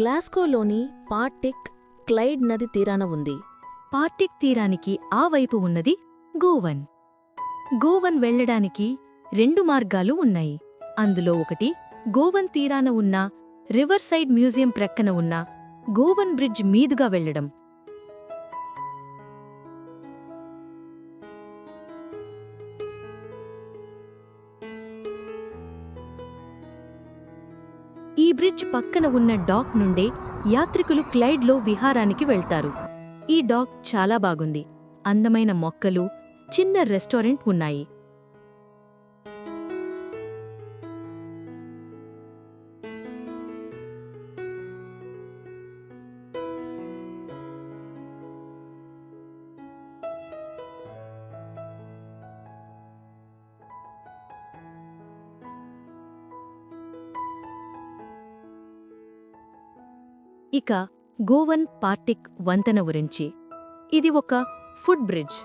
గ్లాస్కోలోని పార్టిక్ Clyde నది తీరాన ఉంది. పార్టిక్ తీరానికి ఆ వైపు ఉన్నది గోవన్. గోవన్ వెళ్ళడానికి రెండు మార్గాలు ఉన్నాయి. అందులో ఒకటి గోవన్ తీరాన ఉన్న రివర్ సైడ్ మ్యూజియం ప్రక్కన ఉన్న గోవన్ బ్రిడ్జ్ మీదుగా వెళ్ళడం బ్రిడ్జ్ పక్కన ఉన్న డాక్ నుండే యాత్రికులు క్లైడ్లో విహారానికి వెళ్తారు. ఈ డాక్ చాలా బాగుంది. అందమైన మొక్కలు చిన్న రెస్టారెంట్ ఉన్నాయి. ఇక గోవన్ పార్టిక్ వంతెన గురించి. ఇది ఒక ఫుడ్ బ్రిడ్జ్.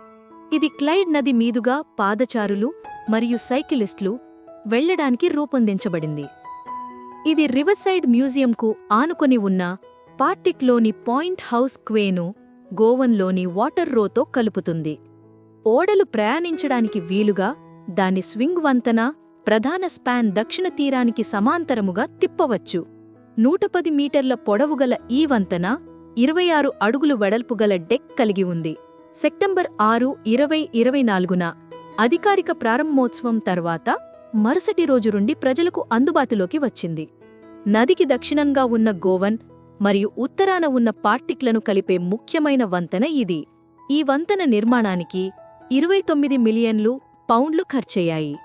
ఇది క్లైడ్ నది మీదుగా పాదచారులు మరియు సైకిలిస్టులు వెళ్ళడానికి రూపొందించబడింది. ఇది రివర్సైడ్ మ్యూజియంకు ఆనుకొని ఉన్న పార్టిక్లోని పాయింట్ హౌస్ క్వేను గోవన్లోని వాటర్ రోతో కలుపుతుంది. ఓడలు ప్రయాణించడానికి వీలుగా దాని స్వింగ్ వంతన ప్రధాన స్పాన్ దక్షిణ తీరానికి సమాంతరముగా తిప్పవచ్చు. నూట పది మీటర్ల పొడవుగల ఈ వంతెన ఇరవై ఆరు అడుగులు వెడల్పుగల డెక్ కలిగి ఉంది. సెప్టెంబర్ ఆరు ఇరవై ఇరవై నాలుగున అధికారిక ప్రారంభోత్సవం తర్వాత మరుసటి రోజు నుండి ప్రజలకు అందుబాటులోకి వచ్చింది. నదికి దక్షిణంగా ఉన్న గోవన్ మరియు ఉత్తరాన ఉన్న పార్టిక్లను కలిపే ముఖ్యమైన వంతెన ఇది. ఈ వంతెన నిర్మాణానికి ఇరవై తొమ్మిది మిలియన్లు పౌండ్లు ఖర్చయ్యాయి.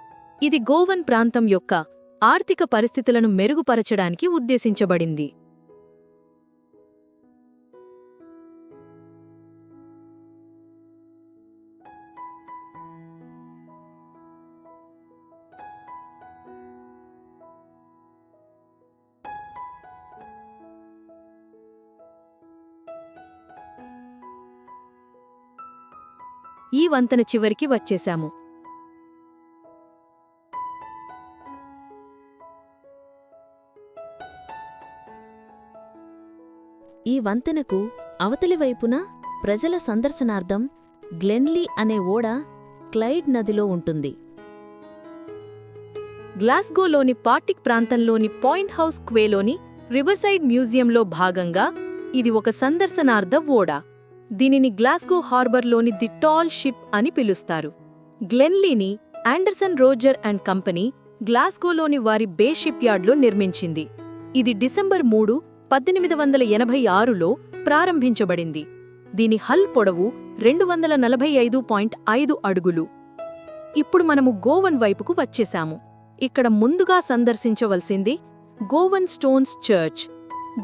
ఇది గోవన్ ప్రాంతం యొక్క ఆర్థిక పరిస్థితులను మెరుగుపరచడానికి ఉద్దేశించబడింది. ఈ వంతెన చివరికి వచ్చేశాము. ఈ వంతెనకు అవతలి వైపున ప్రజల సందర్శనార్థం గ్లెన్లీ అనే ఓడ క్లైడ్ నదిలో ఉంటుంది. గ్లాస్గోలోని పార్టిక్ ప్రాంతంలోని పాయింట్ హౌస్ క్వేలోని రివర్సైడ్ మ్యూజియంలో భాగంగా ఇది ఒక సందర్శనార్థ ఓడ. దీనిని గ్లాస్గో హార్బర్లోని ది టాల్ షిప్ అని పిలుస్తారు. గ్లెన్లీని ఆండర్సన్ రోజర్ అండ్ కంపెనీ గ్లాస్గోలోని వారి బే షిప్ యార్డ్లో నిర్మించింది. ఇది డిసెంబర్ మూడు పద్దెనిమిది వందల ఎనభై ఆరులో ప్రారంభించబడింది. దీని హల్ పొడవు రెండు వందల నలభై ఐదు పాయింట్ ఐదు అడుగులు. ఇప్పుడు మనము గోవన్ వైపుకు వచ్చేశాము. ఇక్కడ ముందుగా సందర్శించవలసింది Govan stones church.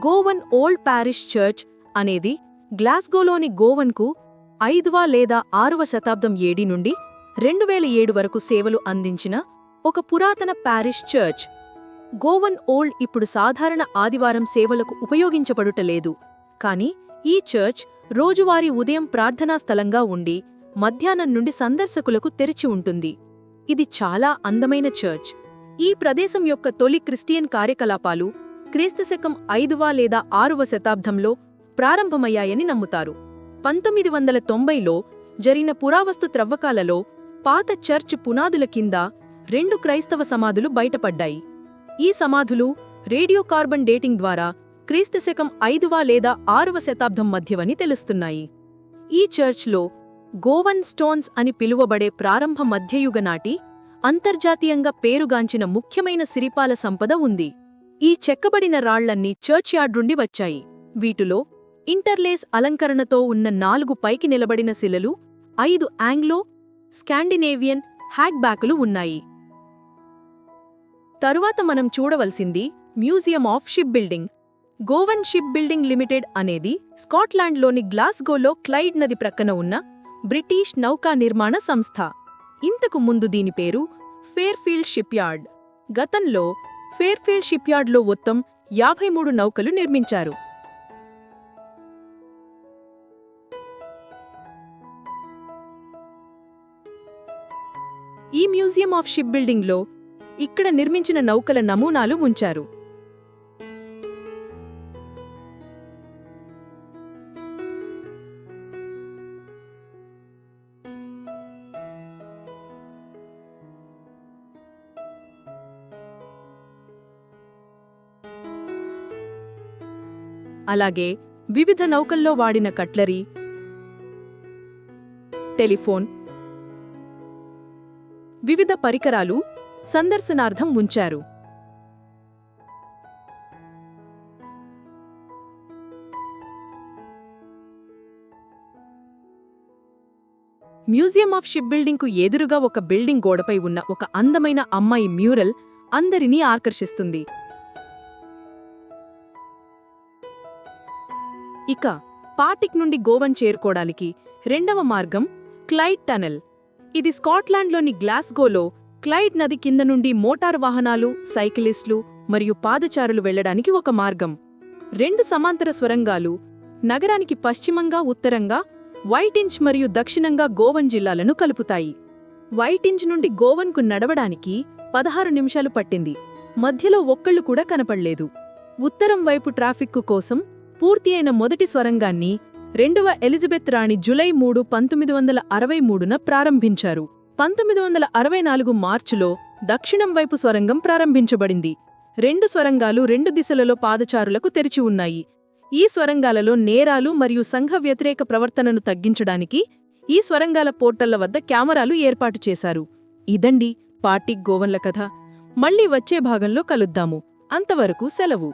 Govan old parish church అనేది గ్లాస్గోలోని గోవన్కు ఐదవ లేదా ఆరవ శతాబ్దం ఏడి నుండి రెండు వేల ఏడు వరకు సేవలు అందించిన ఒక పురాతన పారిష్ చర్చ్. గోవన్ ఓల్డ్ ఇప్పుడు సాధారణ ఆదివారం సేవలకు ఉపయోగించబడుటలేదు కాని ఈ చర్చ్ రోజువారీ ఉదయం ప్రార్థనా స్థలంగా ఉండి మధ్యాహ్నం నుండి సందర్శకులకు తెరిచి ఉంటుంది. ఇది చాలా అందమైన చర్చ్. ఈ ప్రదేశం యొక్క తొలి క్రిస్టియన్ కార్యకలాపాలు క్రీస్తుశకం ఐదువ లేదా ఆరవ శతాబ్దంలో ప్రారంభమయ్యాయని నమ్ముతారు. పంతొమ్మిది వందల తొంభైలో జరిగిన పురావస్తు త్రవ్వకాలలో పాత చర్చ్ పునాదుల కింద రెండు క్రైస్తవ సమాధులు బయటపడ్డాయి. ఈ సమాధులు రేడియో కార్బన్ డేటింగ్ ద్వారా క్రీస్తుశకం ఐదువ లేదా ఆరవ శతాబ్దం మధ్యవని తెలుస్తున్నాయి. ఈ చర్చ్లో గోవన్ స్టోన్స్ అని పిలువబడే ప్రారంభ మధ్యయుగ నాటి అంతర్జాతీయంగా పేరుగాంచిన ముఖ్యమైన సిరిపాల సంపద ఉంది. ఈ చెక్కబడిన రాళ్ళన్నీ చర్చ్ యార్డ్ నుండి వచ్చాయి. వీటిలో ఇంటర్లేస్ అలంకరణతో ఉన్న నాలుగు పైకి నిలబడిన శిలలు ఐదు ఆంగ్లో స్కాండినేవియన్ హ్యాక్బ్యాకులు ఉన్నాయి. తరువాత మనం చూడవలసింది museum of ship building Govan ship building limited అనేది స్కాట్లాండ్లోని గ్లాస్గోలో క్లైడ్ నది ప్రక్కన ఉన్న బ్రిటిష్ నౌకా నిర్మాణ సంస్థ. ఇంతకు ముందు దీని పేరు ఫేర్ఫీల్డ్ షిప్యార్డ్. గతంలో ఫేర్ఫీల్డ్ షిప్యార్డ్లో మొత్తం యాభై మూడు నౌకలు నిర్మించారు. ఈ మ్యూజియం ఆఫ్ షిప్ బిల్డింగ్లో ఇక్కడ నిర్మించిన నౌకల నమూనాలు ఉంచారు. అలాగే వివిధ నౌకల్లో వాడిన కట్లరీ టెలిఫోన్ వివిధ పరికరాలు సందర్శనార్థం ఉంచారు మ్యూజియం ఆఫ్ షిప్ బిల్డింగ్కు ఎదురుగా ఒక బిల్డింగ్ గోడపై ఉన్న ఒక అందమైన అమ్మాయి మ్యూరల్ అందరినీ ఆకర్షిస్తుంది. ఇక పాటిక్ నుండి గోవన్ చేరుకోవడానికి రెండవ మార్గం క్లైడ్ టనెల్. ఇది స్కాట్లాండ్లోని గ్లాస్గోలో క్లైడ్ నది కింద నుండి మోటార్ వాహనాలు సైకిలిస్టులు మరియు పాదచారులు వెళ్ళడానికి ఒక మార్గం. రెండు సమాంతర స్వరంగాలు నగరానికి పశ్చిమంగా ఉత్తరంగా వైటించ్ మరియు దక్షిణంగా గోవన్ జిల్లాలను కలుపుతాయి. వైటించ్ నుండి గోవన్కు నడవడానికి పదహారు నిమిషాలు పట్టింది. మధ్యలో ఒక్కళ్ళు కూడా కనపడలేదు. ఉత్తరం వైపు ట్రాఫిక్కు కోసం పూర్తి అయిన మొదటి స్వరంగాన్ని రెండవ ఎలిజబెత్ రాణి జులై మూడు పంతొమ్మిది వందల అరవై మూడున ప్రారంభించారు. పంతొమ్మిది వందల అరవై నాలుగు మార్చిలో దక్షిణం వైపు స్వరంగం ప్రారంభించబడింది. రెండు స్వరంగాలు రెండు దిశలలో పాదచారులకు తెరిచి ఉన్నాయి. ఈ స్వరంగాలలో నేరాలు మరియు సంఘ వ్యతిరేక ప్రవర్తనను తగ్గించడానికి ఈ స్వరంగాల పోర్టళ్ళ వద్ద కెమెరాలు ఏర్పాటు చేశారు. ఇదండి పాటిక్ గోవన్ల కథ. మళ్ళీ వచ్చే భాగంలో కలుద్దాము. అంతవరకు సెలవు.